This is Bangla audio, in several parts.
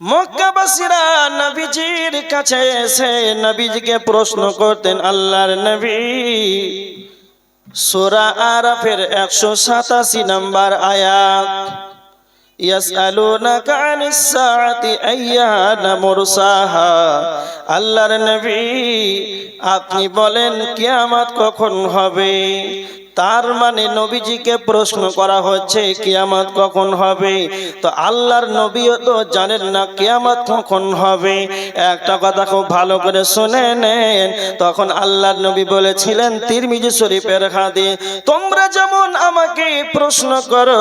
মক্কাবাসীরা নবীজির কাছে এসে নবীজিকে প্রশ্ন করতেন, আল্লাহর নবী, সূরা আরাফের একশো সাতাশি নম্বর আয়াত, ইয়াসআলুনাকা আনিস সাআতি আইয়ানা মুরসাহা, আল্লাহর নবী, আপনি বলেন কিয়ামত কখন হবে? তার মানে নবীজিকে প্রশ্ন করা হচ্ছে, কিয়ামত কখন হবে? তো আল্লাহর নবীও তো জানেন না কিয়ামত কখন হবে। একটা কথা খুব ভালো করে শুনে নেন। তখন আল্লাহর নবী বলেছিলেন, তিরমিজি শরীফের হাতে তোমরা যেমন আমাকে প্রশ্ন করো,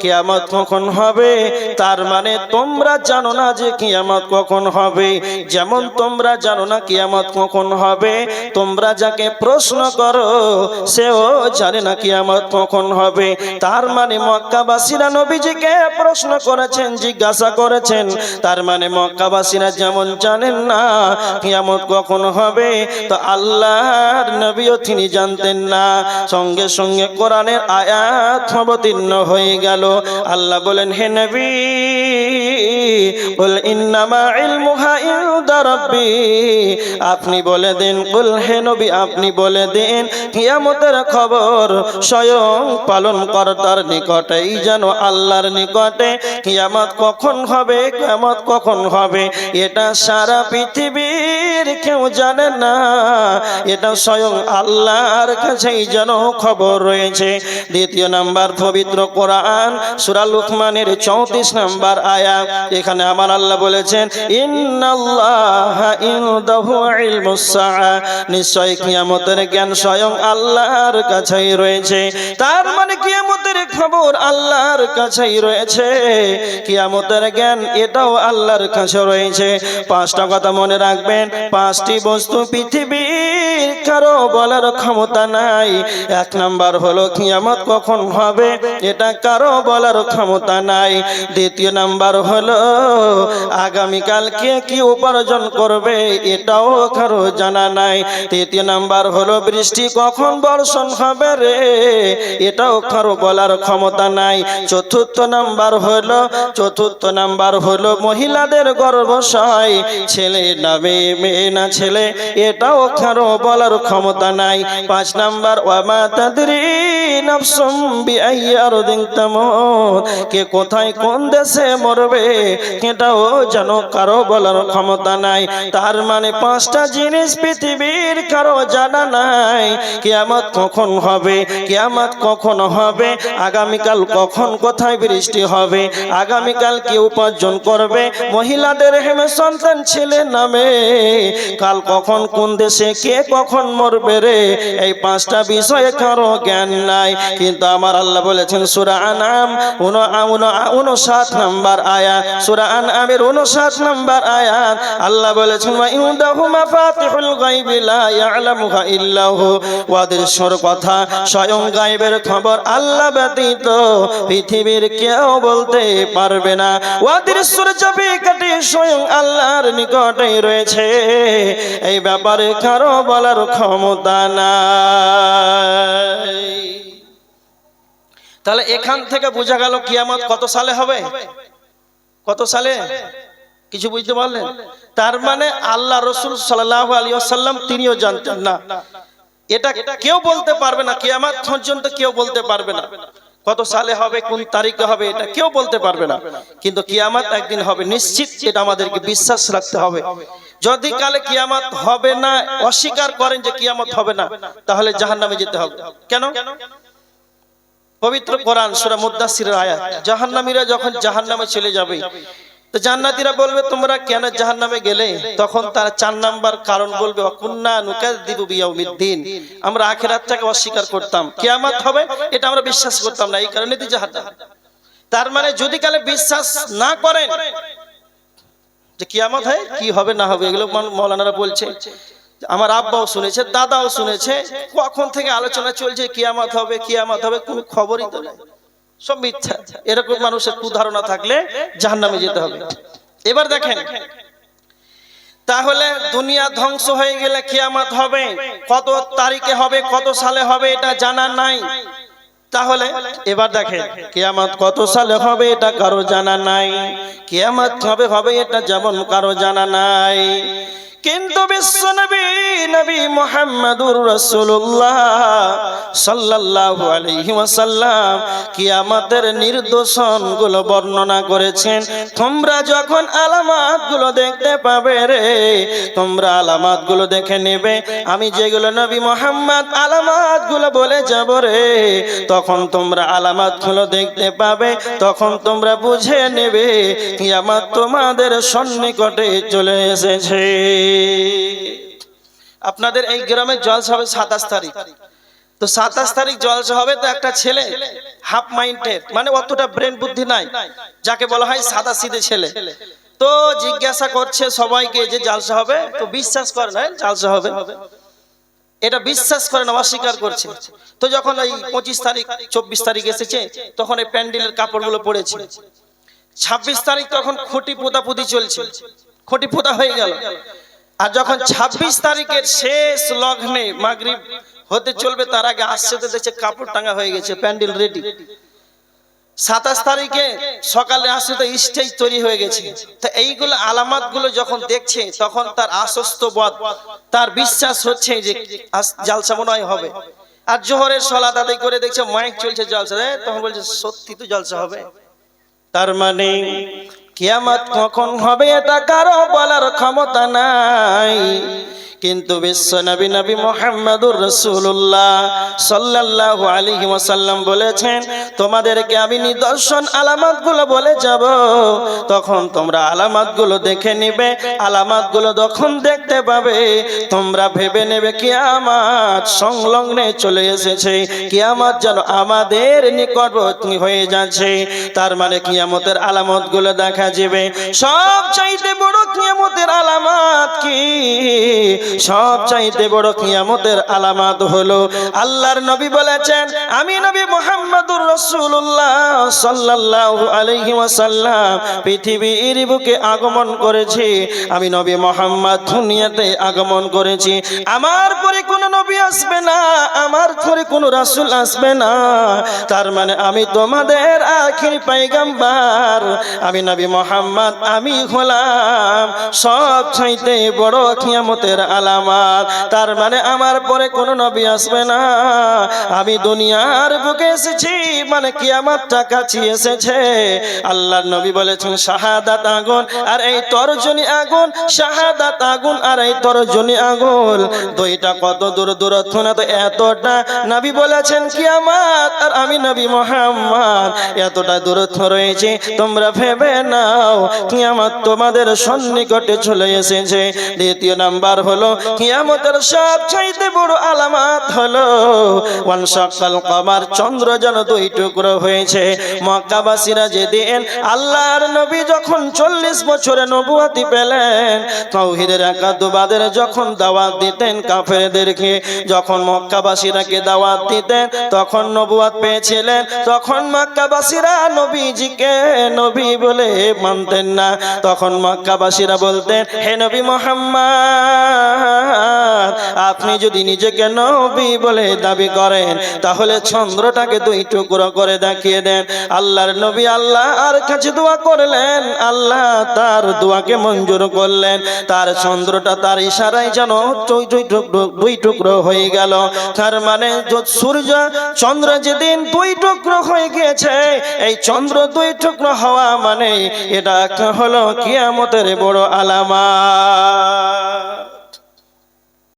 কিয়ামত কখন হবে? তার মানে তোমরা জানো না যে কিয়ামত কখন হবে। যেমন তোমরা জানো না কিয়ামত কখন হবে, তোমরা যাকে প্রশ্ন করো, সেও জানে না কিয়ামত কখন হবে। তার মানে মক্কাবাসীরা নবীজিকে প্রশ্ন করেছেন, জিজ্ঞাসা করেছেন। তার মানে মক্কাবাসীরা যেমন জানেন না কিয়ামত কখন হবে, তো আল্লাহর নবীও তিনি জানতেন না। সঙ্গে সঙ্গে কোরআনের আয়াত অবতীর্ণ হয়ে গেল। আল্লাহ বলেন, হে নবী বল, ইন্নামা ইলমুহা ইনদা রাব্বি। আপনি বলে দেন, কুল হে নবী, আপনি বলে কিয়ামতের খবর স্বয়ং নিকটেই যেন আল্লাহর নিকটে কিয়ামত কখন হবে, কিয়ামত কখন হবে, এটা সারা পৃথিবীর কেউ জানে না। এটা স্বয়ং আল্লাহর কাছেই যেন খবর রয়েছে। দ্বিতীয় নাম্বার, পবিত্র কোরআন, সূরা লুকমানের চৌত্রিশ নাম্বার আয়া এখানে আমার আল্লাহ বলেছেন নিশ্চয় কিয়ামতের জ্ঞান স্বয়ং আল্লাহর কাছেই রয়েছে। তার মানে কিয়ামতের খবর আল্লাহর কাছেই রয়েছে। কিয়ামতের জ্ঞান এটাও আল্লাহর কাছে রয়েছে। পাঁচটা কথা মনে রাখবেন, পাঁচটি বস্তু পৃথিবীর কারও বলার ক্ষমতা নাই। এক নাম্বার হলো কিয়ামত কখন হবে, এটা কারও বলার ক্ষমতা নাই। দ্বিতীয় নাম্বার হলো আগামীকাল কে কি উপার্জন করবে এটাও কারও জানা নাই। তৃতীয় নাম্বার হলো, বৃষ্টি কখন বর্ষণ হবে রে? এটাও কারও বলার ক্ষমতা নাই। চতুর্থ নাম্বার হলো, চতুর্থ নাম্বার হলো, মহিলাদের গর্ভশয়। ছেলে না মেয়ে মেয়ে না ছেলে, এটাও কারও বলার ক্ষমতা নাই। পাঁচ নাম্বার, ওয়ামা তাদরি বিআইয়ারদিন তামুত কে কোথায় কোন দেশে মরবে এটাও যেন কারও বলার ক্ষমতা নাই। তার মানে পাঁচটা জিনিস পৃথিবীর কারও জানা নাই। কিয়ামত কখন হবে? কিয়ামত কখন হবে? আগামীকাল কখন কোথায় বৃষ্টি হবে? আগামীকাল কি উপার্জন করবে? মহিলাদের হেমে সন্তান ছেলে নামে। কাল কখন কোন দেশে কে কখন মরবে রে? এই পাঁচটা বিষয়ে কারও জ্ঞান নাই। কিন্তু আমার আল্লাহ বলেছেন, সুরা আনাম উনো উনো উনষাট নাম্বার আয়া সুরা আনামের উনষাট নাম্বার আয়াত, আল্লাহ বলেছেন, ওয়া ইউদাহু মাফাতিহুল লা ইয়ালামুহা ইল্লাহু। ওয়াদের কথা স্বয়ং গায়বের খবর আল্লাহ ব্যতীত পৃথিবীর কেউ বলতে পারবে না। ওয়াদের বিকাটি স্বয়ং আল্লাহর নিকটেই রয়েছে। এই ব্যাপারে কারও বলার ক্ষমতা নাই। তাহলে এখান থেকে বোঝা গেল কিয়ামত কত সালে হবে? কত সালে? কিছু বুঝতে পারলেন? তার মানে আল্লাহ রসুল সাল্লাহ আলী আসাল্লাম তিনিও জানতেন না। এটা কেউ বলতে পারবে না, কিয়ামত পর্যন্ত কেউ বলতে পারবে না। কত সালে হবে, কোন তারিখে হবে, এটা কেউ বলতে পারবে না। কিন্তু কিয়ামত একদিন হবে, নিশ্চিত এটা আমাদেরকে বিশ্বাস রাখতে হবে। যদি কালে কিয়ামত হবে না, অস্বীকার করেন যে কিয়ামত হবে না, তাহলে জাহান্নামে যেতে হবে। কেন? পবিত্র কোরআন সূরা মুদাসসিরের আয়াত, জাহান্নামীরা যখন জাহান্নামে চলে যাবে, তো জান্নাতীরা বলবে, তোমরা কেন জাহান্নামে গেলে? তখন তারা চার নাম্বার কারণ বলবে অকুন্না বিয়াউমিদ্দিন আমরা আখিরাতটাকে অস্বীকার করতাম। কিয়ামত হবে, এটা আমরা বিশ্বাস করতাম না, এই কারণে জাহান্নাম। তার মানে যদি কালে বিশ্বাস না করেন, যে কিয়ামত হয়, কি হবে না হবে, এগুলো মৌলানারা বলছে। আমার আব্বাও শুনেছে, দাদাও শুনেছে, কখন থেকে আলোচনা চলছে, কিয়ামত হবে কিয়ামত হবে, কোনো খবরই তো সব মিথ্যা। এরকম মানুষের কুধারণা থাকলে জাহান্নামে যেতে হবে। এবার দেখেন, তাহলে দুনিয়া ধ্বংস হয়ে গেলে কিয়ামত হবে, কত তারিখে হবে, কত সালে হবে, এটা জানা নাই। তাহলে এবার দেখেন, কেয়ামত কত সালে হবে, এটা কারও জানা নাই। কেয়ামত কবে হবে, এটা যেমন কারও জানা নাই। কিন্তু বিশ্ব নবী মুহাম্মদুর রাসূলুল্লাহ সাল্লাল্লাহু আলাইহি ওয়াসাল্লাম কিয়ামতের নির্দোষণগুলো বর্ণনা করেছেন। তোমরা যখন আলামাতগুলো দেখতে পাবে রে, তোমরা আলামাতগুলো দেখে নেবে। আমি যেগুলো নবী মোহাম্মদ আলামাতগুলো বলে যাব রে, তখন তোমরা আলামাতগুলো দেখতে পাবে, তখন তোমরা বুঝে নেবে কিয়ামত তোমাদের সন্নিকটে চলে এসেছে। আপনাদের এই গ্রামে জলসা হবে সাতাশ তারিখ। তো সাতাশ তারিখ জলসা হবে তো একটা ছেলে হাফ মাইন্ডেড মানে অতটা ব্রেন বুদ্ধি নাই, যাকে বলা হয় সাদা সিধে ছেলে। তো জিজ্ঞাসা করছে সবাইকে যে জালসা হবে, তো বিশ্বাস করে না, জালসা হবে। এটা বিশ্বাস করে না, অস্বীকার করছে। তো যখন এই পঁচিশ তারিখ, চব্বিশ তারিখ এসেছে, তখন এই প্যান্ডেলের কাপড়গুলো পড়েছে। ছাব্বিশ তারিখ তখন খুঁটি পোতা পুঁতি চলছে। খুঁটি পোতা হয়ে গেল। আর যখন ছাব্বিশ তারিখের শেষ লগ্নে মাগরিব হতে চলবে তার আগে আসছে তো দেখছে কাপড় টাঙ্গা হয়ে গেছে প্যান্ডেল রেডি। সাতাশ তারিখে সকালে আসছে তো স্টেজ তৈরি হয়ে গেছে। তো এইগুলো আলামাতগুলো যখন দেখছে তখন তার আশ্বস্ত বদ তার বিশ্বাস হচ্ছে যে জালসা মনে হবে। আর জোহরের সলা আদায় করে দেখছে মাইক চলছে জলসা। তখন বলছে সত্যি তো জলসা হবে। তার মানে কিয়ামত কখন হবে এটা কারও বলার ক্ষমতা নাই। কিন্তু বিশ্ব নবী নবী মোহাম্মদুর রসুল্লাহ সাল্লাল্লাহু আলাইহি ওয়াসাল্লাম বলেছেন, তোমাদেরকে আমি নিদর্শন আলামতগুলো বলে যাব। তখন তোমরা আলামতগুলো দেখে নিবে, আলামতগুলো যখন দেখতে পাবে। তোমরা ভেবে নেবে কিয়ামত সংলগ্নে চলে এসেছে। কিয়ামত যেন আমাদের নিকটবর্তী হয়ে যাচ্ছে। তার মানে কিয়ামতের আলামতগুলো দেখা যাবে। সব চাইতে বড় কিয়ামতের আলামত কি? সব চাইতে বড় কিয়ামতের আলামত হলো আল্লাহর নবী বলেছেন, আমি নবী মুহাম্মদুর রাসূলুল্লাহ সাল্লাল্লাহু আলাইহি ওয়াসাল্লাম, পৃথিবীর বুকে আগমন করেছি। আমি নবী মুহাম্মদ দুনিয়াতে আগমন করেছি। আমার পরে কোনো নবী আসবে না, আমার পরে কোনো রাসূল আসবে না। তার মানে আমি তোমাদের আখির পাইগাম্বার। আমি নবী মোহাম্মদ, আমি হলাম সব চাইতে বড় কিয়ামতের আলামাত তার মানে আমার পরে কোনো নবী আসবে না। আমি দুনিয়ার বুকে এসেছি মানে কিয়ামতটা কাছে এসেছে। আল্লাহর নবী বলেছেন, শাহাদাত আগুন আর এই তরজনী আগুন, শাহাদাত আগুন আর এই তরজনী আগুন। দুইটা কত দূর দূরত্ব না তো এতটা নবী বলেছেন, কিয়ামত আর আমি নবী মোহাম্মদ। এতটা দূরত্ব রয়েছে, তোমরা ভেবে নাও, কিয়ামত তোমাদের সন্নিকটে চলে এসেছে। দ্বিতীয় নাম্বার হলো কিয়ামতের সব চাইতে বড় আলামত হলো ওয়ান সকাল কমার, চন্দ্র যেন দুই টুকরো হয়েছে। মক্কাবাসীরা যেদিন আল্লাহর নবী যখন চল্লিশ বছরে নবুয়াতি পেলেন, তৌহিদের একাদুবাদের যখন দাওয়াত দিতেন কাফেরদেরকে, যখন মক্কাবাসীরাকে দাওয়াত দিতেন, তখন নবুয়াত পেয়েছিলেন, তখন মক্কাবাসীরা নবীজিকে নবী বলে মানতেন না। তখন মক্কাবাসীরা বলতেন, হে নবী মোহাম্মদ আপনি যদি নিজেকে নবী বলে দাবি করেন, তাহলে চন্দ্রটাকে দুই টুকরো করে দেখিয়ে দেন। আল্লাহর নবী আল্লাহ আর কাছে দোয়া করলেন। আল্লাহ তার দোয়াকে মঞ্জুর করলেন। তার চন্দ্রটা তার ইশারায় যেন দুই টুকরো হয়ে গেল। তার মানে সূর্য, চন্দ্র যেদিন দুই টুকরো হয়ে গিয়েছে, এই চন্দ্র দুই টুকরো হওয়া মানে এটা হলো কিয়ামতের বড় আলামা